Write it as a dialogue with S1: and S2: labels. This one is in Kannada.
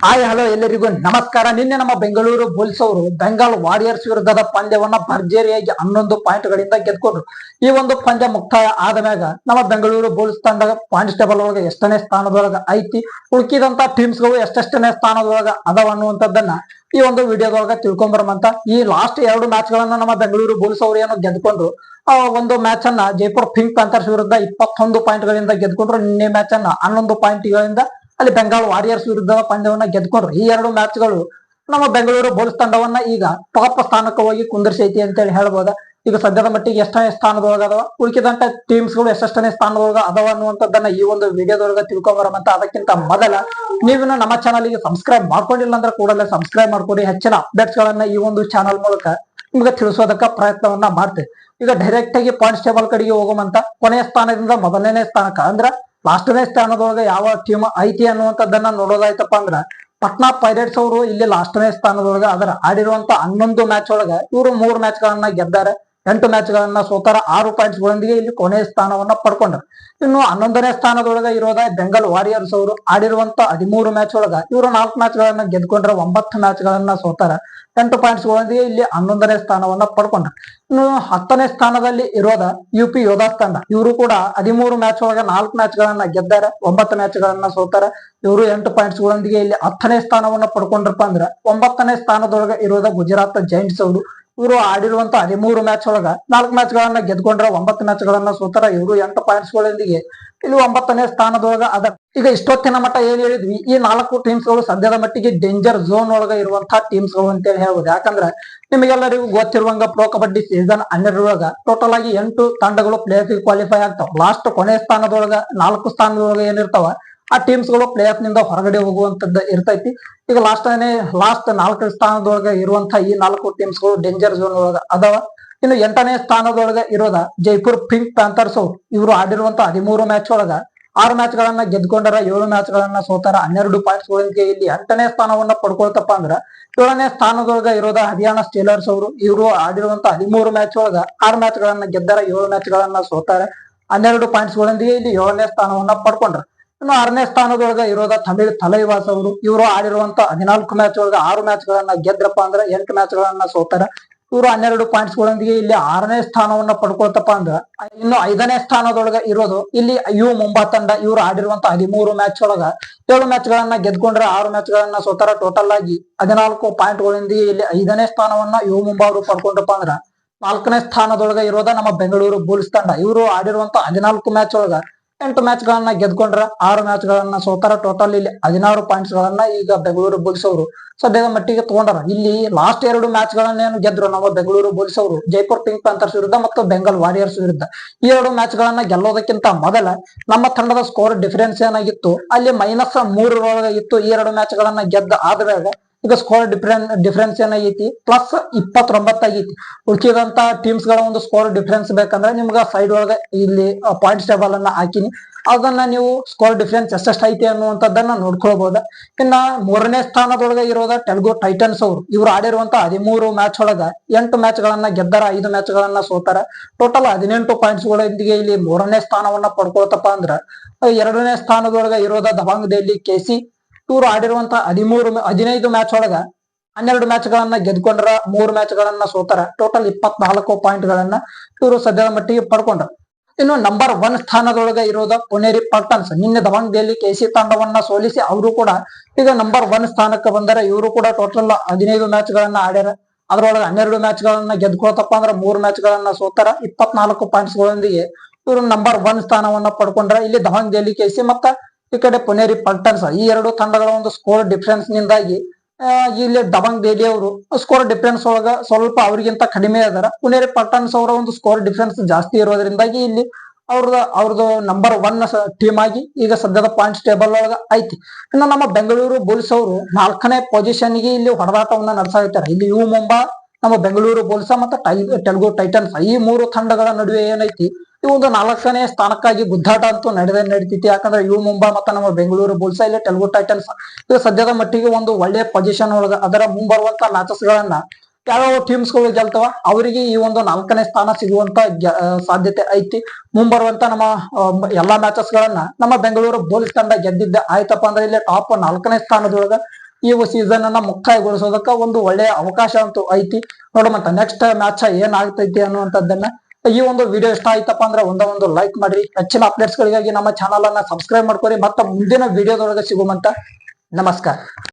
S1: ಹಾಯ್, ಹಲೋ ಎಲ್ಲರಿಗೂ ನಮಸ್ಕಾರ. ನಿನ್ನೆ ನಮ್ಮ ಬೆಂಗಳೂರು ಬುಲ್ಸ್ ಅವರು ಬೆಂಗಾಲ್ ವಾರಿಯರ್ಸ್ ವಿರುದ್ಧದ ಪಂದ್ಯವನ್ನ ಭರ್ಜರಿಯಾಗಿ ಹನ್ನೊಂದು ಪಾಯಿಂಟ್ ಗಳಿಂದ ಗೆದ್ಕೊಂಡ್ರು ಈ ಒಂದು ಪಂದ್ಯ ಮುಕ್ತಾಯ ಆದ ಮ್ಯಾಗ ನಮ್ಮ ಬೆಂಗಳೂರು ಬುಲ್ಸ್ ತಂಡ ಪಾಯಿಂಟ್ಸ್ ಟೇಬಲ್ ಒಳಗೆ ಎಷ್ಟನೇ ಸ್ಥಾನದೊಳಗ ಐತಿ ಉಳ್ಕಿದಂತ ಟೀಮ್ಸ್ಗಳು ಎಷ್ಟೆಷ್ಟನೇ ಸ್ಥಾನದೊಳಗ ಅದಾವ ಅನ್ನುವಂಥದ್ದನ್ನ ಈ ಒಂದು ವಿಡಿಯೋದೊಳಗ ತಿಳ್ಕೊಂಬರಮಂತ ಈ ಲಾಸ್ಟ್ ಎರಡು ಮ್ಯಾಚ್ ಗಳನ್ನ ನಮ್ಮ ಬೆಂಗಳೂರು ಬುಲ್ಸ್ ಅವರು ಏನೋ ಗೆದ್ಕೊಂಡ್ರು ಆ ಒಂದು ಮ್ಯಾಚ್ ಅನ್ನ ಜೈಪುರ್ ಪಿಂಕ್ ಪ್ಯಾಂಥರ್ಸ್ ವಿರುದ್ಧ ಇಪ್ಪತ್ತೊಂದು ಪಾಯಿಂಟ್ ಗಳಿಂದ ಗೆದ್ಕೊಂಡ್ರು ನಿನ್ನೆ ಮ್ಯಾಚ್ ಅನ್ನ ಹನ್ನೊಂದು ಪಾಯಿಂಟ್ ಗಳಿಂದ ಅಲ್ಲಿ ಬೆಂಗಾಲ್ ವಾರಿಯರ್ಸ್ ವಿರುದ್ಧ ಪಂದ್ಯವನ್ನ ಗೆದ್ಕೊಂಡ್ರು. ಈ ಎರಡು ಮ್ಯಾಚ್ಗಳು ನಮ್ಮ ಬೆಂಗಳೂರು ಬೋಲ್ಸ್ ತಂಡವನ್ನ ಈಗ ಟಾಪ್ ಸ್ಥಾನಕ್ಕೆ ಹೋಗಿ ಅಂತ ಅಂತೇಳಿ ಹೇಳ್ಬೋದ. ಈಗ ಸದ್ಯದ ಮಟ್ಟಿಗೆ ಎಷ್ಟನೇ ಸ್ಥಾನದೊಳಗ ಅದಾವ? ಉಳಿಕಿದಂತ ಟೀಮ್ಸ್ಗಳು ಎಷ್ಟೆಷ್ಟನೇ ಸ್ಥಾನದೊಳಗ ಅದಾವ ಅನ್ನುವಂಥದ್ದನ್ನ ಈ ಒಂದು ವಿಡಿಯೋದೊಳಗ ತಿಳ್ಕೊಂಬರಮಂತ ಅದಕ್ಕಿಂತ ಮೊದಲ ನೀವಿನ ನಮ್ಮ ಚಾನಲ್ಗೆ ಸಬ್ಸ್ಕ್ರೈಬ್ ಮಾಡ್ಕೊಂಡಿಲ್ಲ ಅಂದ್ರೆ ಕೂಡಲೇ ಸಬ್ಸ್ಕ್ರೈಬ್ ಮಾಡ್ಕೊಡಿ. ಹೆಚ್ಚಿನ ಅಪ್ಡೇಟ್ಸ್ ಗಳನ್ನ ಈ ಒಂದು ಚಾನಲ್ ಮೂಲಕ ನಿಮ್ಗೆ ತಿಳಿಸೋದಕ್ಕ ಪ್ರಯತ್ನವನ್ನ ಮಾಡ್ತೇವೆ. ಈಗ ಡೈರೆಕ್ಟ್ ಆಗಿ ಪಾಯಿಂಟ್ಸ್ ಟೇಬಲ್ ಕಡೆಗೆ ಹೋಗುವಂತ ಕೊನೆಯ ಸ್ಥಾನದಿಂದ ಮೊದಲನೇ ಸ್ಥಾನಕ್ಕ ಅಂದ್ರ ಲಾಸ್ಟ್ನೇ ಸ್ಥಾನದೊಳಗೆ ಯಾವ ಟೀಮ್ ಐತಿ ಅನ್ನುವಂಥದ್ದನ್ನ ನೋಡೋದಾಯ್ತಪ್ಪ ಅಂದ್ರ ಪಟ್ನಾ ಪೈರೇಟ್ಸ್ ಅವರು ಇಲ್ಲಿ ಲಾಸ್ಟನೇ ಸ್ಥಾನದೊಳಗ ಅದರ ಆಡಿರುವಂತ ಹನ್ನೊಂದು ಮ್ಯಾಚ್ ಒಳಗ ಇವರು ಮೂರು ಮ್ಯಾಚ್ ಗಳನ್ನ ಗೆದ್ದಾರೆ. ಎಂಟು ಮ್ಯಾಚ್ಗಳನ್ನ ಸೋತಾರ ಆರು ಪಾಯಿಂಟ್ಸ್ ಗಳೊಂದಿಗೆ ಇಲ್ಲಿ ಕೊನೆಯ ಸ್ಥಾನವನ್ನ ಪಡ್ಕೊಂಡ್ರು. ಇನ್ನು ಹನ್ನೊಂದನೇ ಸ್ಥಾನದೊಳಗ ಇರೋದ ಬೆಂಗಲ್ ವಾರಿಯರ್ಸ್ ಅವರು. ಆಡಿರುವಂತ ಹದಿಮೂರು ಮ್ಯಾಚ್ ಒಳಗ ಇವರು ನಾಲ್ಕು ಮ್ಯಾಚ್ ಗಳನ್ನ ಗೆದ್ಕೊಂಡ್ರೆ ಒಂಬತ್ತು ಮ್ಯಾಚ್ ಗಳನ್ನ ಸೋತಾರ ಎಂಟು ಪಾಯಿಂಟ್ಸ್ ಗಳೊಂದಿಗೆ ಇಲ್ಲಿ ಹನ್ನೊಂದನೇ ಸ್ಥಾನವನ್ನ ಪಡ್ಕೊಂಡ್ರು. ಇನ್ನು ಹತ್ತನೇ ಸ್ಥಾನದಲ್ಲಿ ಇರೋದ ಯು ಪಿ ಯೋಧಾಸ್ ತಂಡ. ಇವರು ಕೂಡ ಹದಿಮೂರು ಮ್ಯಾಚ್ ಒಳಗ ನಾಲ್ಕು ಮ್ಯಾಚ್ ಗಳನ್ನ ಗೆದ್ದಾರೆ ಒಂಬತ್ತು ಮ್ಯಾಚ್ ಸೋತಾರ ಇವರು ಎಂಟು ಪಾಯಿಂಟ್ಸ್ ಗಳೊಂದಿಗೆ ಇಲ್ಲಿ ಹತ್ತನೇ ಸ್ಥಾನವನ್ನ ಪಡ್ಕೊಂಡ್ರಪ್ಪ ಅಂದ್ರ ಒಂಬತ್ತನೇ ಸ್ಥಾನದೊಳಗ ಇರೋದ ಗುಜರಾತ್ ಜೈಂಟ್ಸ್ ಅವರು. ಇವರು ಆಡಿರುವಂತ ಹದಿಮೂರು ಮ್ಯಾಚ್ ಒಳಗ ನಾಲ್ಕು ಮ್ಯಾಚ್ ಗಳನ್ನ ಗೆದ್ಕೊಂಡ್ರೆ ಒಂಬತ್ತು ಮ್ಯಾಚ್ ಗಳನ್ನ ಸೋತರ. ಇವರು ಎಂಟು ಪಾಯಿಂಟ್ಸ್ ಗಳೊಂದಿಗೆ ಇಲ್ಲಿ ಒಂಬತ್ತನೇ ಸ್ಥಾನದೊಳಗ ಅದ. ಈಗ ಇಷ್ಟೊತ್ತಿನ ಮಟ್ಟ ಏನ್ ಹೇಳಿದ್ವಿ? ಈ ನಾಲ್ಕು ಟೀಮ್ಸ್ಗಳು ಸದ್ಯದ ಮಟ್ಟಿಗೆ ಡೇಂಜರ್ ಝೋನ್ ಒಳಗ ಇರುವಂತಹ ಟೀಮ್ಸ್ಗಳು ಅಂತೇಳಿ ಹೇಳ್ಬೋದು. ಯಾಕಂದ್ರೆ ನಿಮಗೆಲ್ಲರಿಗೂ ಗೊತ್ತಿರುವಂಗ ಪ್ರೋ ಕಬಡ್ಡಿ ಸೀಸನ್ ಹನ್ನೆರಡರೊಳಗ ಟೋಟಲ್ ಆಗಿ ಎಂಟು ತಂಡಗಳು ಪ್ಲೇಯರ್ಸ್ ಕ್ವಾಲಿಫೈ ಆಗ್ತಾವ. ಲಾಸ್ಟ್ ಕೊನೆ ಸ್ಥಾನದೊಳಗ ನಾಲ್ಕು ಸ್ಥಾನದೊಳಗ ಏನಿರ್ತಾವ? ಆ ಟೀಮ್ಸ್ಗಳು ನಿಂದ ಹೊರಗಡೆ ಹೋಗುವಂತದ್ದು ಇರ್ತೈತಿ. ಈಗ ಲಾಸ್ಟ್ ಲಾಸ್ಟ್ ನಾಲ್ಕು ಸ್ಥಾನದೊಳಗೆ ಇರುವಂತ ಈ ನಾಲ್ಕು ಟೀಮ್ಸ್ಗಳು ಡೇಂಜರ್ ಝೋನ್ ಒಳಗ ಅದಾವ. ಇನ್ನು ಎಂಟನೇ ಸ್ಥಾನದೊಳಗೆ ಇರೋದ ಜೈಪುರ್ ಪಿಂಕ್ ಪ್ಯಾಂಥರ್ಸ್ ಇವರು ಆಡಿರುವಂತ ಹದಿಮೂರು ಮ್ಯಾಚ್ ಒಳಗ ಆರು ಮ್ಯಾಚ್ ಗಳನ್ನ ಗೆದ್ಕೊಂಡಾರ ಏಳು ಮ್ಯಾಚ್ ಗಳನ್ನ ಸೋತಾರ. ಹನ್ನೆರಡು ಪಾಯಿಂಟ್ಸ್ ಗಳೊಂದಿಗೆ ಇಲ್ಲಿ ಎಂಟನೇ ಸ್ಥಾನವನ್ನ ಪಡ್ಕೊಳ್ತಪ್ಪ ಅಂದ್ರ ಏಳನೇ ಸ್ಥಾನದೊಳಗ ಇರೋದ ಹರಿಯಾಣ ಸ್ಟೀಲರ್ಸ್ ಅವರು. ಇವರು ಆಡಿರುವಂತ ಹದಿಮೂರು ಮ್ಯಾಚ್ ಒಳಗ ಆರು ಮ್ಯಾಚ್ ಗಳನ್ನ ಗೆದ್ದಾರ, ಏಳು ಮ್ಯಾಚ್ ಗಳನ್ನ ಸೋತಾರ. ಹನ್ನೆರಡು ಪಾಯಿಂಟ್ಸ್ ಗಳೊಂದಿಗೆ ಇಲ್ಲಿ ಏಳನೇ ಸ್ಥಾನವನ್ನ ಪಡ್ಕೊಂಡ್ರ. ಇನ್ನು ಆರನೇ ಸ್ಥಾನದೊಳಗ ಇರೋದ ತಮಿಳ್ ತಲೈವಾಸ್ ಅವರು. ಇವರು ಆಡಿರುವಂತ ಹದಿನಾಲ್ಕು ಮ್ಯಾಚ್ ಒಳಗ ಆರು ಮ್ಯಾಚ್ ಗಳನ್ನ ಗೆದ್ರಪ್ಪ ಅಂದ್ರೆ ಎಂಟು ಮ್ಯಾಚ್ ಗಳನ್ನ ಸೋತಾರ. ಇವರು ಹನ್ನೆರಡು ಪಾಯಿಂಟ್ಸ್ ಗಳೊಂದಿಗೆ ಇಲ್ಲಿ ಆರನೇ ಸ್ಥಾನವನ್ನ ಪಡ್ಕೊಳ್ತಪ್ಪ ಅಂದ್ರ, ಇನ್ನು ಐದನೇ ಸ್ಥಾನದೊಳಗ ಇರೋದು ಇಲ್ಲಿ ಯು ಮುಂಬಾ ತಂಡ ಇವರು ಆಡಿರುವಂತ ಹದಿಮೂರು ಮ್ಯಾಚ್ ಒಳಗ ಏಳು ಮ್ಯಾಚ್ ಗಳನ್ನ ಗೆದ್ಕೊಂಡ್ರೆ ಆರು ಮ್ಯಾಚ್ ಗಳನ್ನ ಸೋತಾರ. ಟೋಟಲ್ ಆಗಿ ಹದಿನಾಲ್ಕು ಪಾಯಿಂಟ್ ಗಳೊಂದಿಗೆ ಇಲ್ಲಿ ಐದನೇ ಸ್ಥಾನವನ್ನ ಯು ಮುಂಬಾ ಅವರು ಪಡ್ಕೊಂಡಪ್ಪ ಅಂದ್ರ, ನಾಲ್ಕನೇ ಸ್ಥಾನದೊಳಗ ಇರೋದ ನಮ್ಮ ಬೆಂಗಳೂರು ಬುಲ್ಸ್ ತಂಡ. ಇವರು ಆಡಿರುವಂತ ಹದಿನಾಲ್ಕು ಮ್ಯಾಚ್ ಒಳಗ ಎಂಟು ಮ್ಯಾಚ್ ಗಳನ್ನ ಗೆದ್ಕೊಂಡ್ರ ಆರು ಮ್ಯಾಚ್ ಗಳನ್ನ ಸೋತಾರ ಟೋಟಲ್ ಇಲ್ಲಿ ಹದಿನಾರು ಪಾಯಿಂಟ್ಸ್ ಗಳನ್ನ ಈಗ ಬೆಂಗಳೂರು ಬುಲ್ಸ್ ಅವರು. ಸದ್ಯದ ಮಟ್ಟಿಗೆ ತಗೊಂಡಾರ. ಇಲ್ಲಿ ಲಾಸ್ಟ್ ಎರಡು ಮ್ಯಾಚ್ ಗಳನ್ನೇನು ಗೆದ್ರು ನಮ್ಮ ಬೆಂಗಳೂರು ಬುಲ್ಸ್ ಅವರು. ಜೈಪುರ್ ಪಿಂಕ್ ಪ್ಯಾಂಥರ್ಸ್ ವಿರುದ್ಧ ಮತ್ತು ಬೆಂಗಾಲ್ ವಾರಿಯರ್ಸ್ ವಿರುದ್ಧ. ಈ ಎರಡು ಮ್ಯಾಚ್ ಗಳನ್ನ ಗೆಲ್ಲೋದಕ್ಕಿಂತ ಮೊದಲ ನಮ್ಮ ತಂಡದ ಸ್ಕೋರ್ ಡಿಫರೆನ್ಸ್ ಏನಾಗಿತ್ತು? ಅಲ್ಲಿ ಮೈನಸ್ ಮೂರರೊಳಗೆ ಇತ್ತು. ಈ ಎರಡು ಮ್ಯಾಚ್ ಗಳನ್ನ ಗೆದ್ದ ಆದ್ಮೇಲೆ ಈಗ ಸ್ಕೋರ್ ಡಿಫ್ರೆನ್ ಡಿಫ್ರೆನ್ಸ್ ಏನಾಗೈತಿ? ಪ್ಲಸ್ ಇಪ್ಪತ್ತೊಂಬತ್ತು ಆಗೈತಿ. ಉಳ್ಕಿದಂತ ಟೀಮ್ಸ್ಗಳ ಒಂದು ಸ್ಕೋರ್ ಡಿಫ್ರೆನ್ಸ್ ಬೇಕಂದ್ರೆ ನಿಮ್ಗ ಸೈಡ್ ಒಳಗೆ ಇಲ್ಲಿ ಪಾಯಿಂಟ್ಸ್ ಟೇಬಲ್ ಅನ್ನ ಹಾಕಿನಿ. ಅದನ್ನ ನೀವು ಸ್ಕೋರ್ ಡಿಫ್ರೆನ್ಸ್ ಎಷ್ಟೆಷ್ಟು ಐತಿ ಅನ್ನುವಂಥದ್ದನ್ನ ನೋಡ್ಕೊಳ್ಬಹುದು ಇನ್ನ ಮೂರನೇ ಸ್ಥಾನದೊಳಗೆ ಇರೋದ ತೆಲುಗು ಟೈಟನ್ಸ್ ಅವರು. ಇವ್ರು ಆಡಿರುವಂತ ಹದಿಮೂರು ಮ್ಯಾಚ್ ಒಳಗ ಎಂಟು ಮ್ಯಾಚ್ ಗಳನ್ನ ಗೆದ್ದಾರ, ಐದು ಮ್ಯಾಚ್ ಗಳನ್ನ ಸೋತಾರ. ಟೋಟಲ್ ಹದಿನೆಂಟು ಪಾಯಿಂಟ್ಸ್ ಗಳೊಂದಿಗೆ ಇಲ್ಲಿ ಮೂರನೇ ಸ್ಥಾನವನ್ನ ಪಡ್ಕೊಳ್ತಪ್ಪ ಅಂದ್ರ ಎರಡನೇ ಸ್ಥಾನದೊಳಗ ಇರೋದ ದಬಾಂಗ್ ದೆಹಲಿ ಕೆಸಿ ಇವರು ಆಡಿರುವಂತಹ ಹದಿಮೂರು ಹದಿನೈದು ಮ್ಯಾಚ್ ಒಳಗ ಹನ್ನೆರಡು ಮ್ಯಾಚ್ ಗಳನ್ನ ಗೆದ್ಕೊಂಡ್ರ ಮೂರು ಮ್ಯಾಚ್ ಗಳನ್ನ ಸೋತಾರ. ಟೋಟಲ್ ಇಪ್ಪತ್ನಾಲ್ಕು ಪಾಯಿಂಟ್ ಗಳನ್ನ ಇವರು ಸದ್ಯದ ಮಟ್ಟಿಗೆ ಪಡ್ಕೊಂಡ್ರ. ಇನ್ನು ನಂಬರ್ ಒನ್ ಸ್ಥಾನದೊಳಗೆ ಇರೋದ ಪುನೇರಿ ಪಲ್ಟನ್ಸ್. ನಿನ್ನೆ ದಬಾಂಗ್ ಕೆ ಕೆಸಿ ತಂಡವನ್ನ ಸೋಲಿಸಿ ಅವರು ಕೂಡ ಈಗ ನಂಬರ್ ಒನ್ ಸ್ಥಾನಕ್ಕೆ ಬಂದರೆ. ಇವರು ಕೂಡ ಟೋಟಲ್ ಹದಿನೈದು ಮ್ಯಾಚ್ ಗಳನ್ನ ಆಡ್ಯಾರ. ಅದ್ರೊಳಗೆ ಹನ್ನೆರಡು ಮ್ಯಾಚ್ ಗಳನ್ನ ಗೆದ್ಕೊಳ್ತಪ್ಪ ಅಂದ್ರೆ ಮೂರು ಮ್ಯಾಚ್ ಗಳನ್ನ ಸೋತಾರ. ಇಪ್ಪತ್ನಾಲ್ಕು ಪಾಯಿಂಟ್ಸ್ ಗಳೊಂದಿಗೆ ಇವರು ನಂಬರ್ ಒನ್ ಸ್ಥಾನವನ್ನ ಪಡ್ಕೊಂಡ್ರ. ಇಲ್ಲಿ ದಬಾಂಗ್ ಕೆ ಕೆಸಿ ಮತ್ತ ಈ ಕಡೆ ಪುನೇರಿ ಪಲ್ಟನ್ಸ್ ಈ ಎರಡು ತಂಡಗಳ ಒಂದು ಸ್ಕೋರ್ ಡಿಫರೆನ್ಸ್ ನಿಂದಾಗಿ ಇಲ್ಲಿ ದಬಂಗ್ ದೇಲಿ ಅವರು ಸ್ಕೋರ್ ಡಿಫರೆನ್ಸ್ ಒಳಗ ಸ್ವಲ್ಪ ಅವರಿಗಿಂತ ಕಡಿಮೆ ಅದಾರ. ಪುನೇರಿ ಪಲ್ಟನ್ಸ್ ಅವರ ಒಂದು ಸ್ಕೋರ್ ಡಿಫರೆನ್ಸ್ ಜಾಸ್ತಿ ಇರೋದ್ರಿಂದಾಗಿ ಇಲ್ಲಿ ಅವ್ರದ ಅವ್ರದ್ದು ನಂಬರ್ ಒನ್ ಟೀಮ್ ಆಗಿ ಈಗ ಸದ್ಯದ ಪಾಯಿಂಟ್ಸ್ ಟೇಬಲ್ ಒಳಗ ಐತಿ. ಇನ್ನು ನಮ್ಮ ಬೆಂಗಳೂರು ಬುಲ್ಸ್ ಅವರು ನಾಲ್ಕನೇ ಪೊಸಿಷನ್ಗೆ ಇಲ್ಲಿ ಹೊಡೆದಾಟವನ್ನ ನಡೆಸಿದ್ದಾರೆ ಇಲ್ಲಿ ಯು ಮುಂಬಾ, ನಮ್ಮ ಬೆಂಗಳೂರು ಬುಲ್ಸ್ ಮತ್ತೆ ತೆಲುಗು ಟೈಟನ್ಸ್ ಈ ಮೂರು ತಂಡಗಳ ನಡುವೆ ಏನೈತಿ ಈ ಒಂದು ನಾಲ್ಕನೇ ಸ್ಥಾನಕ್ಕಾಗಿ ಗುದ್ದಾಟ ಅಂತೂ ನಡೆದ ನಡೀತೈತಿ. ಯಾಕಂದ್ರೆ ಯು ಮುಂಬಾ ಮತ್ತೆ ನಮ್ಮ ಬೆಂಗಳೂರು ಬುಲ್ಸ್ ಇಲ್ಲಿ ತೆಲುಗು ಟೈಟನ್ಸ್ ಇದು ಸದ್ಯದ ಮಟ್ಟಿಗೆ ಒಂದು ಒಳ್ಳೆ ಪೊಸಿಷನ್ ಒಳಗ ಅದರ ಮುಂಬರುವಂತ ಮ್ಯಾಚಸ್ ಗಳನ್ನ ಯಾವ್ಯಾವ ಟೀಮ್ಸ್ಗಳು ಗೆಲ್ತವ ಅವರಿಗೆ ಈ ಒಂದು ನಾಲ್ಕನೇ ಸ್ಥಾನ ಸಿಗುವಂತ ಸಾಧ್ಯತೆ ಐತಿ. ಮುಂಬರುವಂತ ನಮ್ಮ ಎಲ್ಲಾ ಮ್ಯಾಚಸ್ ಗಳನ್ನ ನಮ್ಮ ಬೆಂಗಳೂರು ಬುಲ್ಸ್ ತಂಡ ಗೆದ್ದಿದ್ದ ಆಯ್ತಪ್ಪ ಅಂದ್ರೆ ಇಲ್ಲಿ ಟಾಪ್ ನಾಲ್ಕನೇ ಸ್ಥಾನದೊಳಗ ಈ ಸೀಸನ್ ಅನ್ನ ಮುಕ್ತಾಯಗೊಳಿಸೋದಕ್ಕ ಒಂದು ಒಳ್ಳೆಯ ಅವಕಾಶ ಅಂತೂ ಐತಿ. ನೋಡೋಣ ನೆಕ್ಸ್ಟ್ ಮ್ಯಾಚ್ ಏನಾಗ್ತೈತಿ ಅನ್ನುವಂಥದ್ದನ್ನ ಈ ಒಂದು ವಿಡಿಯೋ ಇಷ್ಟ ಆಯ್ತಪ್ಪ ಅಂದ್ರೆ ಒಂದ ಒಂದು ಲೈಕ್ ಮಾಡ್ರಿ. ಹೆಚ್ಚಿನ ಅಪ್ಡೇಟ್ಸ್ ಗಳಿಗಾಗಿ ನಮ್ಮ ಚಾನಲ್ ಅನ್ನ ಸಬ್ಸ್ಕ್ರೈಬ್ ಮಾಡ್ಕೊರಿ. ಮತ್ತೆ ಮುಂದಿನ ವಿಡಿಯೋದೊಳಗೆ ಸಿಗುವಂತ ನಮಸ್ಕಾರ.